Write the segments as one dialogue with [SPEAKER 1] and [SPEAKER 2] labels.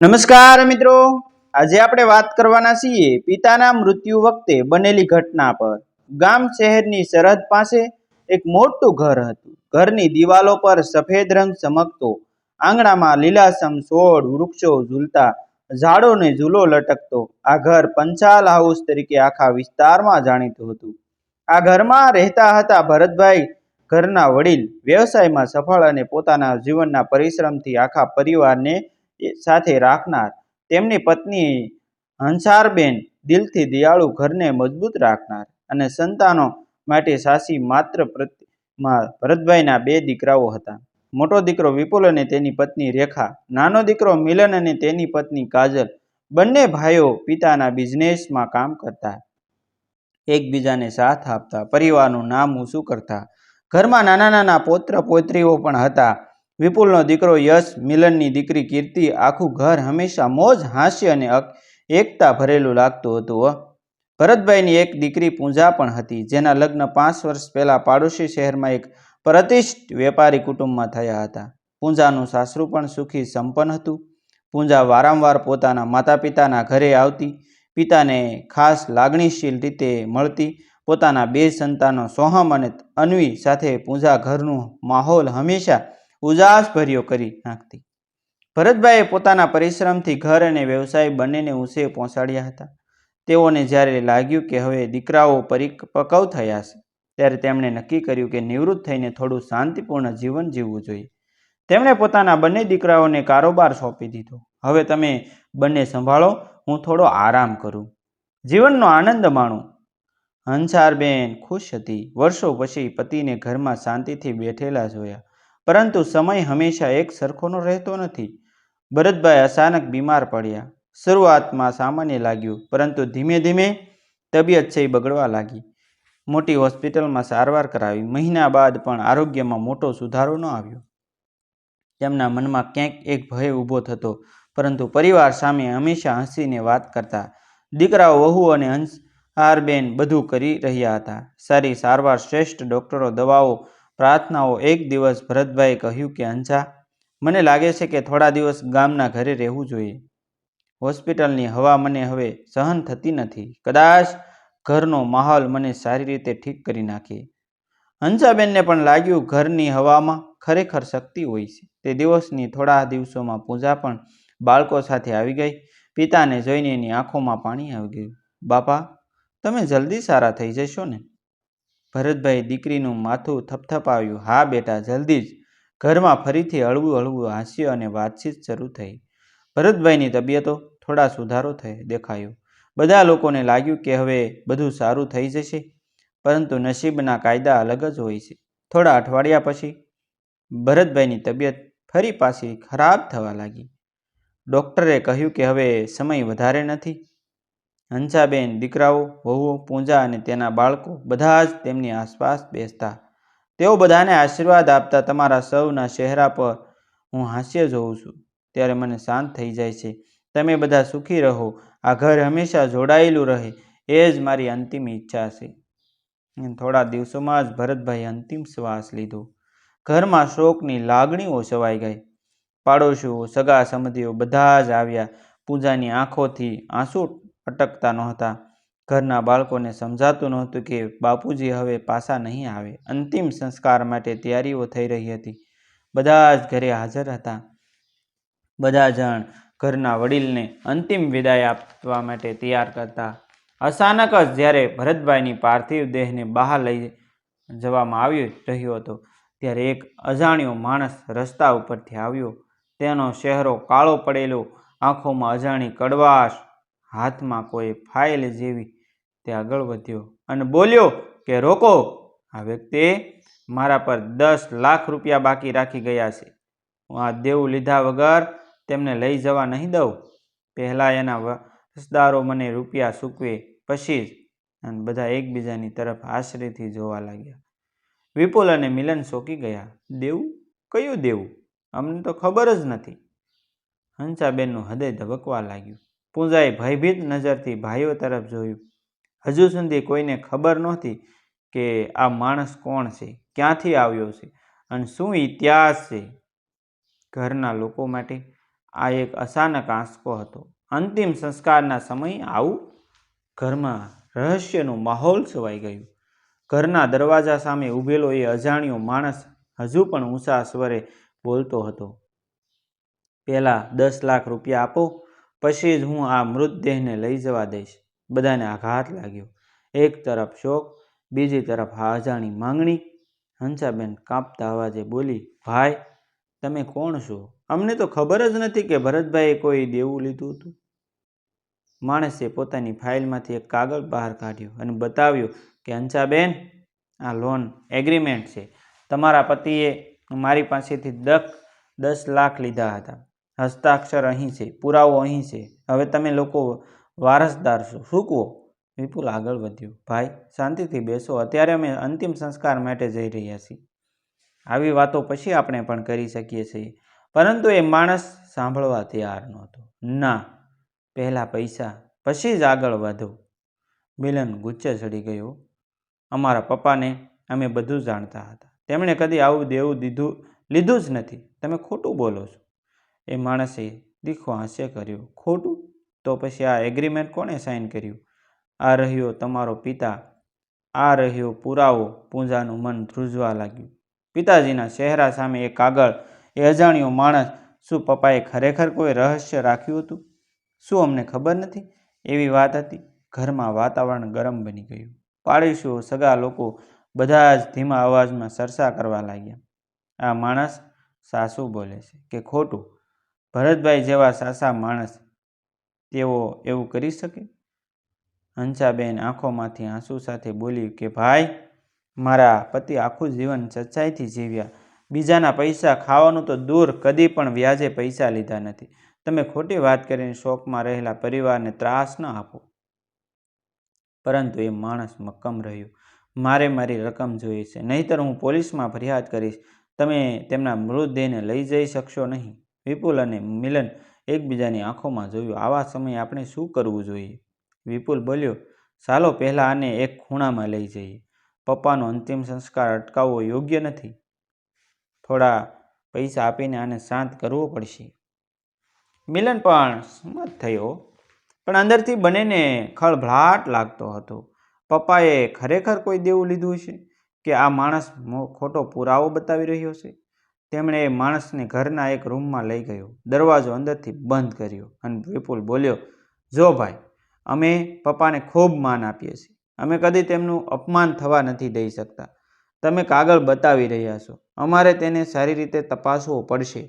[SPEAKER 1] નમસ્કાર મિત્રો. આજે આપણે વાત કરવાના છીએ પિતાના મૃત્યુ વખતે બનેલી ઘટના પર. ગામ શહેરની સરહદ પાસે એક મોટું ઘર હતું. ઘરની દિવાલો પર સફેદ રંગ ચમકતો, આંગણામાં લીલાસમ છોડ વૃક્ષો ઝૂલતા, ઝાડોને ઝૂલો લટકતો, આ ઘર પંચાલ હાઉસ તરીકે આખા વિસ્તારમાં જાણીતું હતું. આ ઘરમાં રહેતા હતા ભરતભાઈ ઘરના વડીલ. વ્યવસાયમાં સફળ અને પોતાના જીવનના પરિશ્રમથી આખા પરિવારને સાથે રાખનાર. તેમની પત્ની હંસારબેન દિલથી દયાળુ ઘરને મજબૂત રાખનાર અને સંતાનો માટે સાસી માત્ર પ્રતિમાં ભરતભાઈના બે દીકરાઓ હતા. મોટો દીકરો વિપુલ અને તેની પત્ની રેખા, નાનો દીકરો મિલન અને તેની પત્ની કાજલ બંને ભાઈઓ પિતાના બિઝનેસમાં કામ કરતા. એકબીજાને સાથ આપતા, પરિવારનું નામ ઊંચું કરતા. ઘરમાં નાના નાના પૌત્ર પૌત્રીઓ પણ હતા. વિપુલનો દીકરો યશ મિલનની દીકરી કીર્તિ આખું ઘર હંમેશા મોજ, હાસ્ય અને એકતા ભરેલું લાગતું હતું. ભરતભાઈની એક દીકરી પૂંજા પણ હતી, જેના લગ્ન પાંચ વર્ષ પહેલાં પાડોશી શહેરમાં એક પ્રતિષ્ઠ વેપારી કુટુંબમાં થયા હતા પૂંજાનું સાસરું પણ સુખી સંપન્ન હતું પૂંજા વારંવાર પોતાના માતા પિતાના ઘરે આવતી, પિતાને ખાસ લાગણીશીલ રીતે મળતી, પોતાના બે સંતાનો સોહમ અને અન્વી સાથે પૂંજા ઘરનું માહોલ હંમેશા ઉજાસભર્યો કરી નાખતી. ભરતભાઈએ પોતાના પરિશ્રમથી ઘર અને વ્યવસાય બંનેને ઊંચે પહોંચાડ્યા હતા. તેઓને જ્યારે લાગ્યું કે હવે દીકરાઓ પરિપક્વ થયા છે, ત્યારે તેમણે નક્કી કર્યું કે નિવૃત્ત થઈને થોડું શાંતિપૂર્ણ જીવન જીવવું જોઈએ. તેમણે પોતાના બંને દીકરાઓને કારોબાર સોંપી દીધો. હવે તમે બંને સંભાળો, હું થોડો આરામ કરું. જીવનનો આનંદ માણું. હંસારબેન ખુશ હતી. વર્ષો પછી પતિને ઘરમાં શાંતિથી બેઠેલા જોયા. પરંતુ સમય હંમેશા એક સરખોનો રહેતો નથી. ભરતભાઈ અચાનક બીમાર પડ્યા. શરૂઆતમાં સામાન્ય લાગ્યું, પરંતુ ધીમે ધીમે તબિયત છે બગડવા લાગી. મોટી હોસ્પિટલમાં સારવાર કરાવી. મહિના બાદ પણ આરોગ્યમાં મોટો સુધારો ન આવ્યો. તેમના મનમાં ક્યાંક એક ભય ઊભો થતો, પરંતુ પરિવાર સામે હંમેશા હસીને વાત કરતા. દીકરાઓ વહુ અને હંસ હારબેન બધું કરી રહ્યા હતા. સારી સારવાર શ્રેષ્ઠ ડૉક્ટરો દવાઓ પ્રાર્થનાઓ એક દિવસ ભરતભાઈએ કહ્યું કે હંસા મને લાગે છે કે થોડા દિવસ ગામના ઘરે રહેવું જોઈએ. હોસ્પિટલની હવા મને હવે સહન થતી નથી. કદાચ ઘરનો માહોલ મને સારી રીતે ઠીક કરી નાખે. હંસાબેનને પણ લાગ્યું ઘરની હવામાં ખરેખર શક્તિ હોય છે. તે દિવસની થોડા દિવસોમાં પૂજા પણ બાળકો સાથે આવી ગઈ. પિતાને જોઈને એની આંખોમાં પાણી આવી ગયું. બાપા, તમે જલ્દી સારા થઈ જશો ને? ભરતભાઈ દીકરીનું માથું થપથપાવ્યું હા બેટા, જલ્દી જ. ઘરમાં ફરીથી હળવું હળવું હાસ્ય અને વાતચીત શરૂ થઈ. ભરતભાઈની તબિયતો થોડા સુધારો થઈ દેખાયો. બધા લોકોને લાગ્યું કે હવે બધું સારું થઈ જશે, પરંતુ નસીબના કાયદા અલગ જ હોય છે. થોડા અઠવાડિયા પછી ભરતભાઈની તબિયત ફરી પાછી ખરાબ થવા લાગી. ડૉક્ટરે કહ્યું કે હવે સમય વધારે નથી. હંસાબેન, દીકરાઓ, વહુઓ, પૂંજા અને તેના બાળકો બધા જ તેમની આસપાસ બેસતા. તેઓ બધાને આશીર્વાદ આપતા તમારા સૌના ચહેરા પર હું હાસ્ય જોઉં છું. ત્યારે મને શાંત થઈ જાય છે. તમે બધા સુખી રહો. આ ઘર હંમેશા જોડાયેલું રહે. એ જ મારી અંતિમ ઈચ્છા છે. થોડા દિવસોમાં જ ભરતભાઈ અંતિમ શ્વાસ લીધો. ઘરમાં શોકની લાગણીઓ છવાઈ ગઈ. પાડોશીઓ સગા સંબંધીઓ બધા જ આવ્યા. પૂજાની આંખોથી આંસુ અટકતા નહોતા. ઘરના બાળકોને સમજાતું નહોતું કે બાપુજી હવે પાછા નહીં આવે. અંતિમ સંસ્કાર માટે તૈયારીઓ થઈ રહી હતી. બધા જ ઘરે હાજર હતા. બધા જણ ઘરના વડીલને અંતિમ વિદાય આપવા માટે તૈયાર કરતા. અચાનક જ જ્યારે ભરતભાઈની પાર્થિવ દેહને બહાર લઈ જવામાં આવી રહ્યો હતો, ત્યારે એક અજાણ્યો માણસ રસ્તા ઉપરથી આવ્યો. તેનો ચહેરો કાળો પડેલો, આંખોમાં અજાણી કડવાશ હાથમાં કોઈ ફાઇલ જેવી તે આગળ વધ્યો અને બોલ્યો કે, રોકો. આ વ્યક્તિ મારા પર દસ લાખ રૂપિયા બાકી રાખી ગયા છે. હું આ દેવું લીધા વગર તેમને લઈ જવા નહીં દઉં. પહેલાં એના વસદારો મને રૂપિયા સૂકવે પછી જ. અને બધા એકબીજાની તરફ આશરેથી જોવા લાગ્યા. વિપુલ અને મિલન શોકી ગયા. દેવું? કયું દેવું? અમને તો ખબર જ નથી. હંસાબેનનું હૃદય ધબકવા લાગ્યું. પૂંજાએ ભયભીત નજરથી ભાઈઓ તરફ જોયું. હજુ સુધી કોઈને ખબર નહોતી કે આ માણસ કોણ છે, ક્યાંથી આવ્યો છે અને શું ઇતિહાસ છે ઘરના લોકો માટે. આ એક અચાનક આંસકો હતો. અંતિમ સંસ્કારના સમયે આવું ઘરમાં રહસ્યનું માહોલ છવાઈ ગયું. ઘરના દરવાજા સામે ઊભેલો એ અજાણ્યો માણસ હજુ પણ ઊંચા સ્વરે બોલતો હતો. પહેલાં દસ લાખ રૂપિયા આપો પછી જ હું આ મૃતદેહને લઈ જવા દઈશ. બધાને આઘાત લાગ્યો. એક તરફ શોક, બીજી તરફ આ માંગણી. હંસાબેન કાંપતા અવાજે બોલી, ભાઈ, તમે કોણ છો? અમને તો ખબર જ નથી કે ભરતભાઈએ કોઈ દેવું લીધું હતું. માણસે પોતાની ફાઇલમાંથી એક કાગળ બહાર કાઢ્યો અને બતાવ્યું કે, હંસાબેન, આ લોન એગ્રીમેન્ટ છે. તમારા પતિએ મારી પાસેથી દખ દસ લાખ લીધા હતા. હસ્તાક્ષર અહીં છે, પુરાવો અહીં છે. હવે તમે લોકો વારસદાર છો. શૂકવો વિપુલ આગળ વધ્યો. ભાઈ, શાંતિથી બેસો. અત્યારે અમે અંતિમ સંસ્કાર માટે જઈ રહ્યા છીએ. આવી વાતો પછી આપણે પણ કરી શકીએ છીએ. પરંતુ એ માણસ સાંભળવા તૈયાર નહોતો. ના, પહેલાં પૈસા, પછી જ આગળ વધો. મિલન ગુચ્છે ચડી ગયો. અમારા પપ્પાને અમે બધું જાણતા હતા. તેમણે કદી આવું દેવું દીધું, લીધું જ નથી. તમે ખોટું બોલો છો. એ માણસે દીખો હાસ્ય કર્યું. ખોટું? તો પછી આ એગ્રીમેન્ટ કોણે સાઇન કર્યું? આ રહ્યો તમારો પિતા. આ રહ્યો પુરાવો. પૂંજાનું મન ધ્રુજવા લાગ્યું. પિતાજીના ચહેરા સામે એ કાગળ. એ અજાણ્યો માણસ. શું પપ્પાએ ખરેખર કોઈ રહસ્ય રાખ્યું હતું? શું અમને ખબર નથી? એવી વાત હતી. ઘરમાં વાતાવરણ ગરમ બની ગયું. પાડોશીઓ સગા લોકો બધા જ ધીમા અવાજમાં સરસા કરવા લાગ્યા. આ માણસ સાસુ બોલે છે કે, ખોટું? ભરતભાઈ જેવા સાસા માણસ તેઓ એવું કરી શકે? હંસાબેન આંખોમાંથી આંસુ સાથે બોલી કે, ભાઈ, મારા પતિ આખું જીવન સચ્ચાઈથી જીવ્યા. બીજાના પૈસા ખાવાનું તો દૂર કદી પણ વ્યાજે પૈસા લીધા નથી. તમે ખોટી વાત કરીને શોકમાં રહેલા પરિવારને ત્રાસ ન આપો. પરંતુ એ માણસ મક્કમ રહ્યો. મારે મારી રકમ જોઈએ છે. નહીંતર હું પોલીસમાં ફરિયાદ કરીશ. તમે તેમના મૃતદેહને લઈ જઈ શકશો નહીં. વિપુલ અને મિલન એકબીજાની આંખોમાં જોયું, આવા સમયે આપણે શું કરવું જોઈએ? વિપુલ બોલ્યો, ચાલો પહેલાં આને એક ખૂણામાં લઈ જઈએ. પપ્પાનો અંતિમ સંસ્કાર અટકાવવો યોગ્ય નથી. થોડા પૈસા આપીને આને શાંત કરવો પડશે. મિલન પણ સંમત થયો, પણ અંદરથી બંનેને ખળભળાટ લાગતો હતો. પપ્પાએ ખરેખર કોઈ દેવું લીધું છે કે આ માણસ ખોટો પુરાવો બતાવી રહ્યો છે? તેમણે એ માણસને ઘરના એક રૂમમાં લઈ ગયો, દરવાજો અંદરથી બંધ કર્યો અને વિપુલ બોલ્યો, જો ભાઈ, અમે પપ્પાને ખૂબ માન આપીએ છીએ. અમે કદી તેમનું અપમાન થવા નથી દઈ શકતા. તમે કાગળ બતાવી રહ્યા છો. અમારે તેને સારી રીતે તપાસવો પડશે.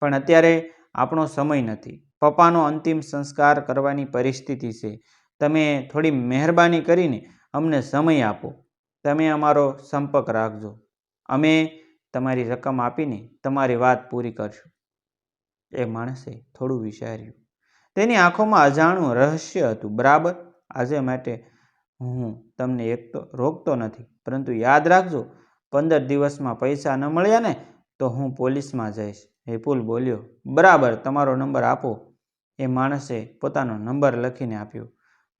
[SPEAKER 1] પણ અત્યારે આપણો સમય નથી. પપ્પાનો અંતિમ સંસ્કાર કરવાની પરિસ્થિતિ છે. તમે થોડી મહેરબાની કરીને અમને સમય આપો. તમે અમારો સંપર્ક રાખજો. અમે તમારી રકમ આપીને તમારી વાત પૂરી કરશું. એ માણસે થોડું વિચાર્યું. તેની આંખોમાં અજાણું રહસ્ય હતું, બરાબર? આજે માટે હું તમને એક તો રોકતો નથી, પરંતુ યાદ રાખજો, પંદર દિવસમાં પૈસા ન મળ્યા ને તો હું પોલીસમાં જઈશ. વિપુલ બોલ્યો, બરાબર, તમારો નંબર આપો. એ માણસે પોતાનો નંબર લખીને આપ્યો.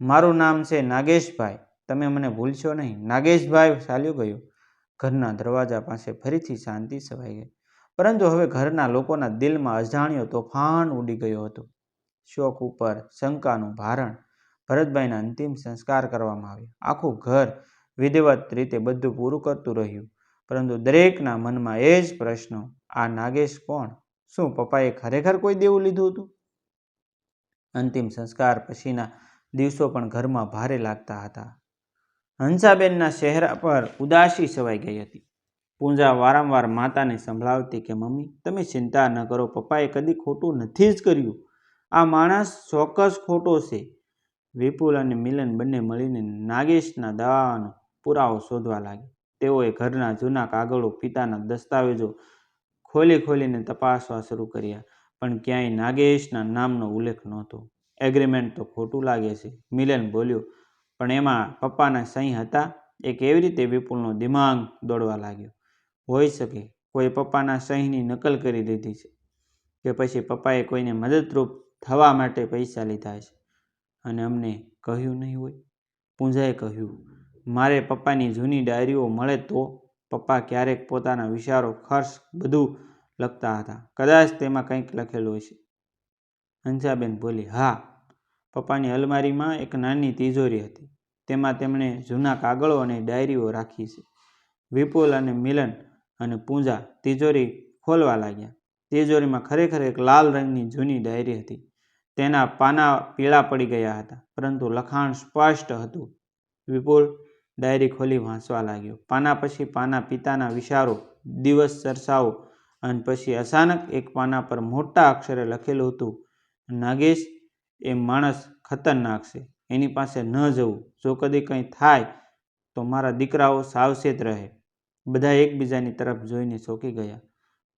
[SPEAKER 1] મારું નામ છે નાગેશભાઈ. તમે મને ભૂલશો નહીં. નાગેશભાઈ ચાલ્યો ગયો. ઘરના દરવાજા પાસે ફરીથી શાંતિ છવાઈ ગઈ. પરંતુ હવે ઘરના લોકોના દિલમાં અજાણ્યો તોફાન ઉડી ગયો હતો. શોક ઉપર શંકાનું ભારણ ભરતભાઈના અંતિમ સંસ્કાર કરવામાં આવ્યો. આખું ઘર વિધિવત રીતે બધું પૂરું કરતું રહ્યું. પરંતુ દરેકના મનમાં એ જ પ્રશ્નો, આ નાગેશ કોણ? શું પપ્પાએ ખરેખર કોઈ દેવું લીધું હતું? અંતિમ સંસ્કાર પછીના દિવસો પણ ઘરમાં ભારે લાગતા હતા. હંસાબેનના ચહેરા પર ઉદાસી છવાઈ ગઈ હતી. પૂંજા વારંવાર માતાને સંભળાવતી કે, મમ્મી, તમે ચિંતા ન કરો, પપ્પાએ કદી ખોટું નથી જ કર્યું. આ માણસ ચોક્કસ ખોટો છે. વિપુલ અને મિલન બંને મળીને નાગેશના દાવાનો પુરાવો શોધવા લાગ્યા. તેઓએ ઘરના જૂના કાગળો, પિતાના દસ્તાવેજો ખોલી ખોલીને તપાસવા શરૂ કર્યા, પણ ક્યાંય નાગેશના નામનો ઉલ્લેખ નહોતો. એગ્રીમેન્ટ તો ખોટું લાગે છે. મિલન બોલ્યો પણ એમાં પપ્પાના સહી હતા, એ કેવી રીતે વિપુલનો દિમાગ દોડવા લાગ્યો? હોઈ શકે કોઈ પપ્પાના સહીની નકલ કરી દીધી છે, કે પછી પપ્પાએ કોઈને મદદરૂપ થવા માટે પૈસા લીધા છે? અને અમને કહ્યું નહીં હોય? પૂંજાએ કહ્યું, મારે પપ્પાની જૂની ડાયરીઓ મળે તો પપ્પા ક્યારેક પોતાના વિચારો ખર્ચ બધું લખતા હતા. કદાચ તેમાં કંઈક લખેલું હશે. હંસાબેન બોલી, હા પપ્પાની અલમારીમાં એક નાની તિજોરી હતી. તેમાં તેમણે જૂના કાગળો અને ડાયરીઓ રાખી છે. વિપુલ અને મિલન અને પૂંજા તિજોરી ખોલવા લાગ્યા. તિજોરીમાં ખરેખર એક લાલ રંગની જૂની ડાયરી હતી. તેના પાના પીળા પડી ગયા હતા, પરંતુ લખાણ સ્પષ્ટ હતું. વિપુલ ડાયરી ખોલી વાંચવા લાગ્યો. પાના પછી પાના પિતાના વિચારો, દિવસ ચર્ચાઓ અને પછી અચાનક એક પાના પર મોટા અક્ષરે લખેલું હતું, નાગેશ એ માણસ ખતરનાક છે. એની પાસે ન જવું. જો કદી કંઈ થાય, તો મારા દીકરાઓ સાવચેત રહે. બધા એકબીજાની તરફ જોઈને ચોંકી ગયા.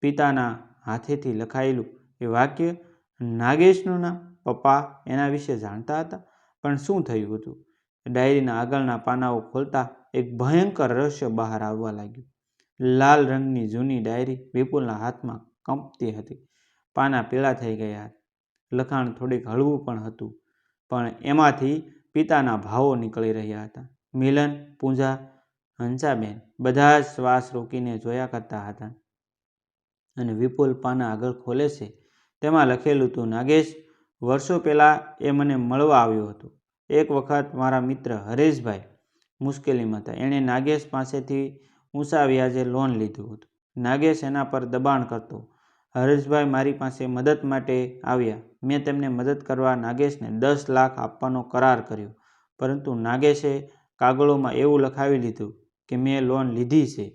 [SPEAKER 1] પિતાના હાથેથી લખાયેલું એ વાક્ય નાગેશનું નામ. પપ્પા એના વિશે જાણતા હતા, પણ શું થયું હતું? ડાયરીના આગળના પાનાઓ ખોલતા એક ભયંકર રહસ્ય બહાર આવવા લાગ્યું. લાલ રંગની જૂની ડાયરી વિપુલના હાથમાં કંપતી હતી. પાના પીળા થઈ ગયા હતા. લખાણ થોડીક હળવું પણ હતું. પણ એમાંથી પિતાના ભાવો નીકળી રહ્યા હતા. મિલન, પૂંજા, હંસાબેન બધા જ શ્વાસ રોકીને જોયા કરતા હતા. અને વિપુલ પાના આગળ ખોલે છે. તેમાં લખેલું હતું નાગેશ, વર્ષો પહેલાં એ મને મળવા આવ્યો હતો. એક વખત મારા મિત્ર હરેશભાઈ મુશ્કેલીમાં હતા. એણે નાગેશ પાસેથી ઊંચા વ્યાજે લોન લીધું હતું. નાગેશ એના પર દબાણ કરતો હરેશભાઈ મારી પાસે મદદ માટે આવ્યા. મેં તેમને મદદ કરવા નાગેશને દસ લાખ આપવાનો કરાર કર્યો. પરંતુ નાગેશે કાગળોમાં એવું લખાવી લીધું કે મેં લોન લીધી છે.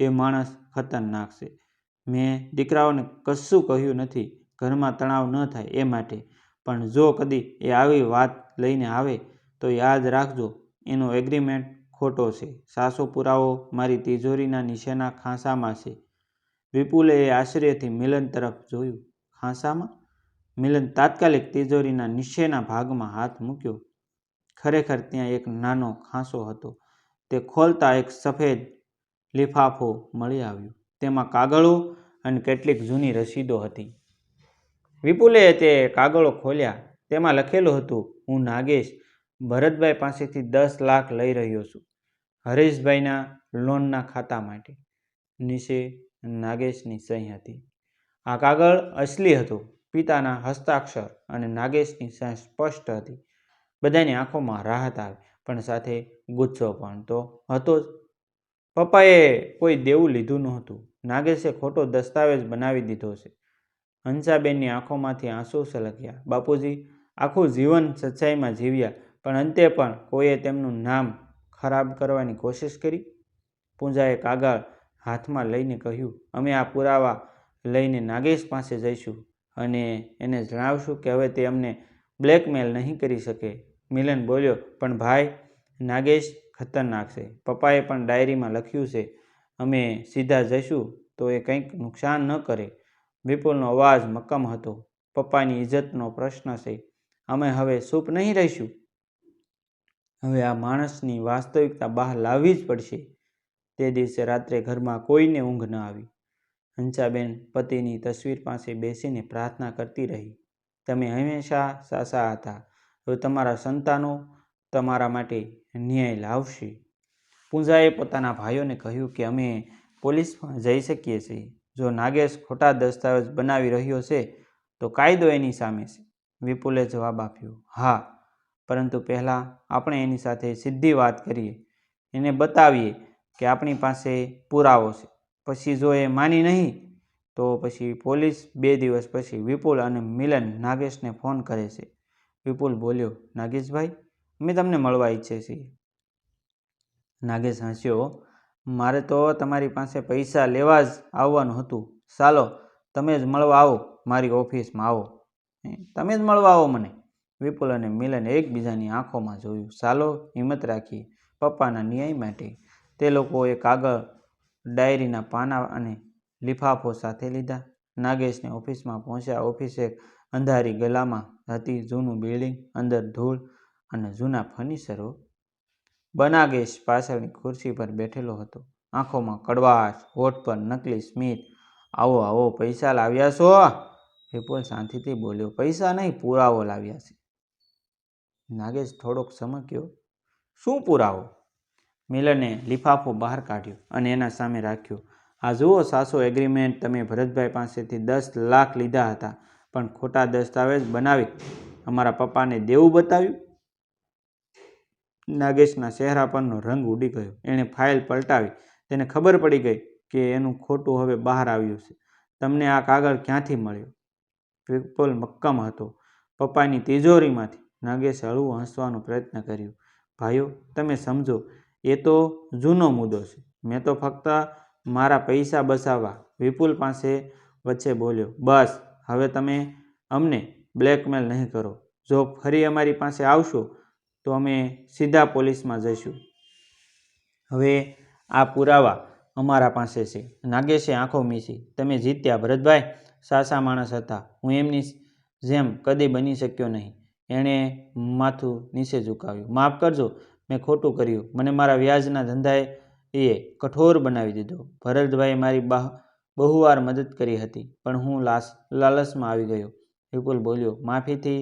[SPEAKER 1] એ માણસ ખતરનાક છે. મેં દીકરાઓને કશું કહ્યું નથી. ઘરમાં તણાવ ન થાય એ માટે. પણ જો કદી એ આવી વાત લઈને આવે તો યાદ રાખજો, એનો એગ્રીમેન્ટ ખોટો છે. સાસો પુરાવો મારી તિજોરીના નીચેના ખાંસામાં છે. વિપુલે એ આશ્ચર્યથી મિલન તરફ જોયું. ખાંસામાં? મિલન તાત્કાલિક તિજોરીના નિશ્ચયના ભાગમાં હાથ મૂક્યો. ખરેખર ત્યાં એક નાનો ખાંસો હતો. તે ખોલતા એક સફેદ લિફાફો મળી આવ્યો. તેમાં કાગળો અને કેટલીક જૂની રસીદો હતી. વિપુલે તે કાગળો ખોલ્યા. તેમાં લખેલું હતું, હું નાગેશ, ભરતભાઈ પાસેથી દસ લાખ લઈ રહ્યો છું, હરેશભાઈના લોનના ખાતા માટે. નીચે નાગેશની સહી હતી. આ કાગળ અસલી હતો. પિતાના હસ્તાક્ષર અને નાગેશની સહી સ્પષ્ટ હતી. બધાની આંખોમાં રાહત આવી, પણ સાથે ગુસ્સો પણ તો હતો જ. પપ્પાએ કોઈ દેવું લીધું નહોતું. નાગેશે ખોટો દસ્તાવેજ બનાવી દીધો છે. હંસાબેનની આંખોમાંથી આંસુ સલગ્યા. બાપુજી આખું જીવન સચ્ચાઈમાં જીવ્યા, પણ અંતે પણ કોઈએ તેમનું નામ ખરાબ કરવાની કોશિશ કરી? પૂંજાએ કાગળ હાથમાં લઈને કહ્યું, અમે આ પુરાવા લઈને નાગેશ પાસે જઈશું અને એને જણાવશું કે હવે તે અમને બ્લેકમેલ નહીં કરી શકે. મિલન બોલ્યો, પણ ભાઈ, નાગેશ ખતરનાક છે. પપ્પાએ પણ ડાયરીમાં લખ્યું છે, અમે સીધા જઈશું તો એ કંઈક નુકસાન ન કરે. વિપુલનો અવાજ મક્કમ હતો. પપ્પાની ઇજ્જતનો પ્રશ્ન છે, અમે હવે સૂપ નહીં રહીશું? હવે આ માણસની વાસ્તવિકતા બહાર લાવવી જ પડશે. તે દિવસે રાત્રે ઘરમાં કોઈને ઊંઘ ન આવી. હંસાબેન પતિની તસવીર પાસે બેસીને પ્રાર્થના કરતી રહી. તમે હંમેશા સાસા હતા. હવે તમારા સંતાનો તમારા માટે ન્યાય લાવશે. પૂંજાએ પોતાના ભાઈઓને કહ્યું કે અમે પોલીસમાં જઈ શકીએ છીએ. જો નાગેશ ખોટા દસ્તાવેજ બનાવી રહ્યો છે, તો કાયદો એની સામે છે. વિપુલે જવાબ આપ્યો, હા, પરંતુ પહેલાં આપણે એની સાથે સીધી વાત કરીએ. એને બતાવીએ કે આપણી પાસે પુરાવો છે. પછી જો એ માની નહીં, તો પછી પોલીસ બે દિવસ પછી વિપુલ અને મિલન નાગેશને ફોન કરે છે. વિપુલ બોલ્યો, નાગેશભાઈ, અમે તમને મળવા ઈચ્છે છીએ. નાગેશ હસ્યો, મારે તો તમારી પાસે પૈસા લેવા જ આવવાનું હતું. ચાલો, તમે જ મળવા આવો, મારી ઓફિસમાં આવો. તમે જ મળવા આવો મને. વિપુલ અને મિલન એકબીજાની આંખોમાં જોયું. ચાલો, હિંમત રાખીએ, પપ્પાના ન્યાય માટે. તે લોકોએ કાગળ, ડાયરીના પાના અને લિફાફો સાથે લીધા. નાગેશને ઓફિસમાં પહોંચ્યા. ઓફિસે અંધારી ગલામાં હતી. જૂનું બિલ્ડિંગ અંદર ધૂળ અને જૂના ફર્નિચરો બનાગેશ પાછળની ખુરશી પર બેઠેલો હતો. આંખોમાં કડવાશ, હોઠ પર નકલી સ્મિત. આવો આવો, પૈસા લાવ્યા છો? વિપુલ શાંતિથી બોલ્યો. પૈસા નહીં, પુરાવો લાવ્યા છે. નાગેશ થોડોક સમક્યો. શું પુરાવો? મિલને લિફાફો બહાર કાઢ્યો અને એના સામે રાખ્યો. આ જુઓ સાસો એગ્રીમેન્ટ, તમે ભરતભાઈ પાસેથી દસ લાખ લીધા હતા, પણ ખોટા દસ્તાવેજ બનાવી અમારા પપ્પાને દેવું બતાવ્યું? નાગેશના ચહેરા પરનો રંગ ઉડી ગયો. એણે ફાઇલ પલટાવી. તેને ખબર પડી ગઈ કે એનું ખોટું હવે બહાર આવ્યું છે. તમને આ કાગળ ક્યાંથી મળ્યો? વિપુલ મક્કમ હતો. પપ્પાની તિજોરીમાંથી નાગેશે હળવું હસવાનો પ્રયત્ન કર્યો. ભાઈઓ, તમે સમજો એ તો જૂનો મુદ્દો છે. મેં તો ફક્ત મારા પૈસા બચાવવા વિપુલ પાસે વચ્ચે બોલ્યો, બસ, હવે તમે અમને બ્લેકમેલ નહીં કરો. જો ફરી અમારી પાસે આવશો, તો અમે સીધા પોલીસમાં જઈશું. હવે આ પુરાવા અમારા પાસે છે. નાગેશે આંખો મીસી. તમે જીત્યા, ભરતભાઈ. સાસા માણસ હતા. હું એમની જેમ કદી બની શક્યો નહીં. એણે માથું નીચે ઝુકાવ્યું. માફ કરજો મેં ખોટું કર્યું. મને મારા વ્યાજના ધંધાએ એ કઠોર બનાવી દીધો. ભરતભાઈએ મારી બાહ બહુવાર મદદ કરી હતી, પણ હું લાસ લાલસમાં આવી ગયો. વિપુલ બોલ્યો, માફીથી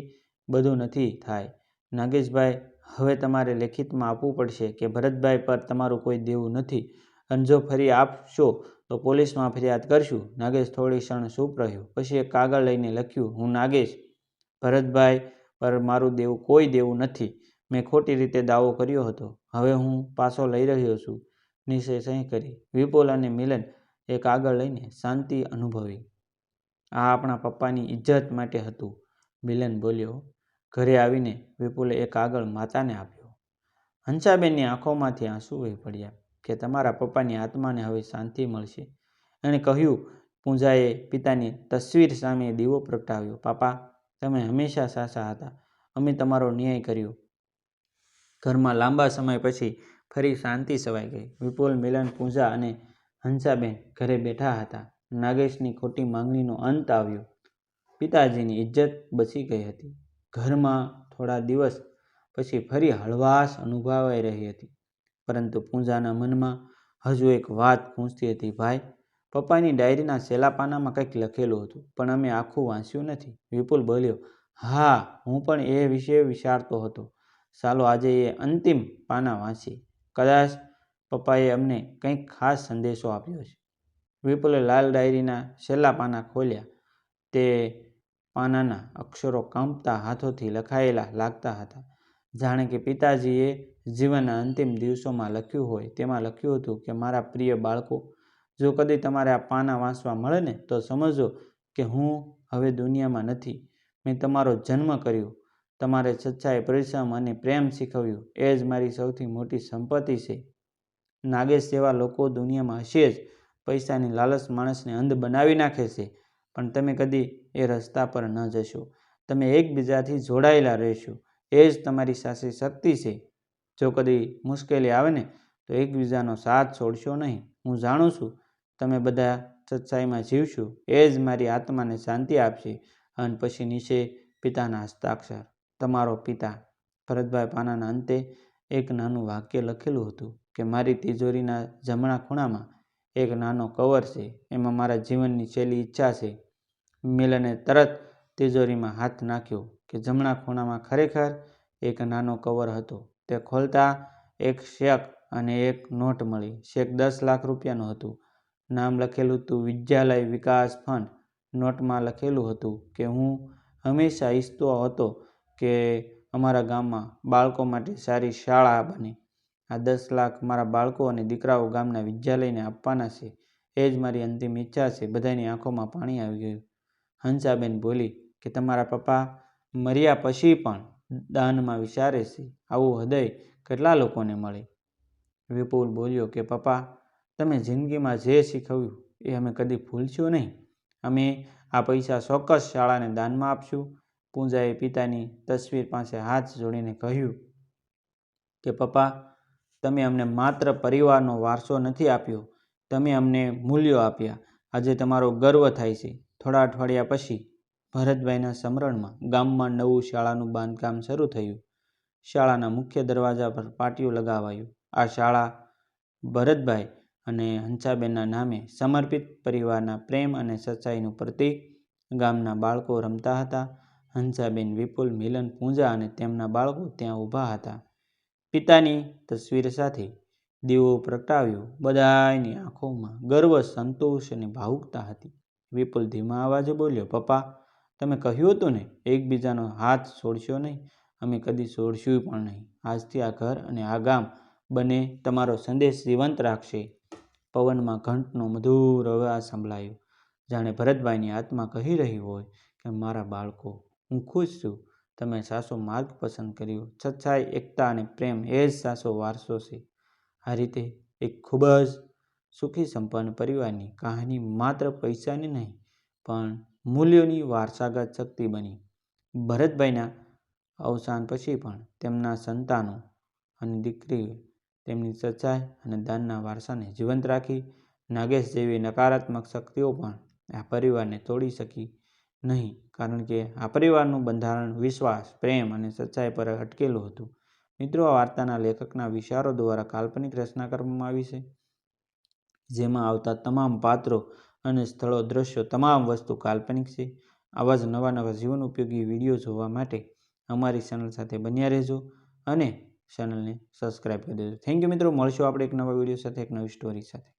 [SPEAKER 1] બધું નથી થાય. નાગેશભાઈ, હવે તમારે લેખિતમાં આપવું પડશે કે ભરતભાઈ પર તમારું કોઈ દેવું નથી. અને જો ફરી આપશો, તો પોલીસમાં ફરિયાદ કરશું. નાગેશ થોડી ક્ષણ ચૂપ રહ્યો. પછી એક કાગળ લઈને લખ્યું, હું નાગેશ. ભરતભાઈ પર મારું દેવું, કોઈ દેવું નથી. મેં ખોટી રીતે દાવો કર્યો હતો. હવે હું પાછો લઈ રહ્યો છું. નિશે સહી કરી. વિપુલ અને મિલન એ કાગળ લઈને શાંતિ અનુભવી. આ આપણા પપ્પાની ઇજ્જત માટે હતું. મિલન બોલ્યો, ઘરે આવીને વિપુલે એ કાગળ માતાને આપ્યો. હંસાબેનની આંખોમાંથી આંસુ વહી પડ્યા કે તમારા પપ્પાની આત્માને હવે શાંતિ મળશે. એણે કહ્યું, પૂંજાએ પિતાની તસવીર સામે દીવો પ્રગટાવ્યો. પાપા, તમે હંમેશા સાચા હતા. અમે તમારો ન્યાય કર્યો. ઘરમાં લાંબા સમય પછી ફરી શાંતિ સવાઈ ગઈ. વિપુલ, મિલન, પૂંજા અને હંસાબેન ઘરે બેઠા હતા. નાગેશની ખોટી માંગણીનો અંત આવ્યો. પિતાજીની ઇજ્જત બચી ગઈ હતી. ઘરમાં થોડા દિવસ પછી ફરી હળવાશ અનુભવાઈ રહી હતી. પરંતુ પૂંજાના મનમાં હજુ એક વાત પૂછતી હતી, ભાઈ, પપ્પાની ડાયરીના છેલ્લા પાનામાં કંઈક લખેલું હતું, પણ અમે આખું વાંચ્યું નથી. વિપુલ બોલ્યો, હા, હું પણ એ વિશે વિચારતો હતો. ચાલો આજે એ અંતિમ પાના વાંચીએ કદાચ પપ્પાએ અમને કંઈક ખાસ સંદેશો આપ્યો છે. વિપુલે લાલ ડાયરીના છેલ્લા પાના ખોલ્યા. તે પાનાના અક્ષરો કાંપતા હાથોથી લખાયેલા લાગતા હતા. જાણે કે પિતાજીએ જીવનના અંતિમ દિવસોમાં લખ્યું હોય તેમાં લખ્યું હતું કે, મારા પ્રિય બાળકો, જો કદી તમારે આ પાના વાંચવા મળે ને, તો સમજો કે હું હવે દુનિયામાં નથી. મેં તમારો જન્મ કર્યો. તમારે સચ્ચાઈ, પરિશ્રમ અને પ્રેમ શીખવ્યું. એ જ મારી સૌથી મોટી સંપત્તિ છે. નાગેશ જેવા લોકો દુનિયામાં હશે જ. પૈસાની લાલચ માણસને અંધ બનાવી નાખે છે. પણ તમે કદી એ રસ્તા પર ન જશો. તમે એકબીજાથી જોડાયેલા રહેશો. એ જ તમારી સાથે શક્તિ છે. જો કદી મુશ્કેલી આવે ને, તો એકબીજાનો સાથ છોડશો નહીં. હું જાણું છું, તમે બધા સચ્ચાઈમાં જીવશો. એ જ મારી આત્માને શાંતિ આપશે. અને પછી નીચે પિતાના હસ્તાક્ષર. તમારો પિતા ભરતભાઈ પાનાના અંતે એક નાનું વાક્ય લખેલું હતું કે, મારી તિજોરીના જમણા ખૂણામાં એક નાનો કવર છે. એમાં મારા જીવનની છેલ્લી ઈચ્છા છે. મિલને તરત તિજોરીમાં હાથ નાખ્યો કે, જમણા ખૂણામાં ખરેખર એક નાનો કવર હતો. તે ખોલતા એક શેક અને એક નોટ મળી. શેક દસ લાખ રૂપિયાનું હતું. નામ લખેલું હતું વિદ્યાલય વિકાસ ફંડ. નોટમાં લખેલું હતું કે, હું હંમેશા ઈચ્છતો હતો કે અમારા ગામમાં બાળકો માટે સારી શાળા બને. આ દસ લાખ મારા બાળકો અને દીકરાઓ ગામના વિદ્યાલયને આપવાના છે. એ જ મારી અંતિમ ઈચ્છા છે. બધાની આંખોમાં પાણી આવી ગયું. હંસાબેન બોલી કે તમારા પપ્પા મર્યા પછી પણ દાનમાં વિચારે છે. આવું હૃદય કેટલા લોકોને મળે? વિપુલ બોલ્યો કે, પપ્પા, તમે જિંદગીમાં જે શીખવ્યું એ અમે કદી ભૂલશું નહીં. અમે આ પૈસા ચોક્કસ શાળાને દાનમાં આપશું. પૂંજાએ પિતાની તસવીર પાસે હાથ જોડીને કહ્યું કે, પપ્પા, તમે અમને માત્ર પરિવારનો વારસો નથી આપ્યો, તમે અમને મૂલ્યો આપ્યા. આજે તમારો ગર્વ થાય છે. થોડા અઠવાડિયા પછી ભરતભાઈના સમરણમાં ગામમાં નવું શાળાનું બાંધકામ શરૂ થયું. શાળાના મુખ્ય દરવાજા પર પાટિયું લગાવાયું. આ શાળા ભરતભાઈ અને હંસાબેનના નામે સમર્પિત પરિવારના પ્રેમ અને સચ્ચાઈનું પ્રતીક ગામના બાળકો રમતા હતા. હંસાબેન વિપુલ, મિલન પૂંજા અને તેમના બાળકો ત્યાં ઊભા હતા. પિતાની તસવીર સાથે દીવો પ્રગટાવ્યો. બધાની આંખોમાં ગર્વ, સંતોષ અને ભાવુકતા હતી. વિપુલ ધીમા અવાજે બોલ્યો, પપ્પા, તમે કહ્યું હતું ને, એકબીજાનો હાથ છોડશો નહીં. અમે કદી છોડશું પણ નહીં. આજથી આ ઘર અને આ ગામ બંને તમારો સંદેશ જીવંત રાખશે. પવનમાં ઘંટનો મધુર અવાજ સંભળાયો. જાણે ભરતભાઈની આત્મા કહી રહી હોય કે, મારા બાળકો હું ખુશ છું. તમે સાસો માર્ગ પસંદ કર્યો. સચ્ચાઈ, એકતા અને પ્રેમ એ જ સાસો વારસો છે. આ રીતે એક ખૂબ જ સુખી સંપન્ન પરિવારની કહાની માત્ર પૈસાની નહીં, પણ મૂલ્યોની વારસાગત શક્તિ બની. ભરતભાઈના અવસાન પછી પણ તેમના સંતાનો અને દીકરીઓ તેમની સચ્ચાઈ અને દાનના વારસાને જીવંત રાખી, નાગેશ જેવી નકારાત્મક શક્તિઓ પણ આ પરિવારને તોડી શકી. નહીં, કારણ કે આ પરિવારનું બંધારણ વિશ્વાસ, પ્રેમ અને સચ્ચાઈ પર અટકેલું હતું. મિત્રો, આ વાર્તાના લેખકના વિચારો દ્વારા કાલ્પનિક રચના કરવામાં આવી છે, જેમાં આવતા તમામ પાત્રો અને સ્થળો, દ્રશ્યો, તમામ વસ્તુ કાલ્પનિક છે. આવા જ નવા નવા જીવન ઉપયોગી વીડિયો જોવા માટે અમારી ચેનલ સાથે બન્યા રહેજો અને ચેનલને સબસ્ક્રાઈબ કરી દેજો. થેન્ક યુ મિત્રો, મળશું આપણે એક નવા વીડિયો સાથે, એક નવી સ્ટોરી સાથે.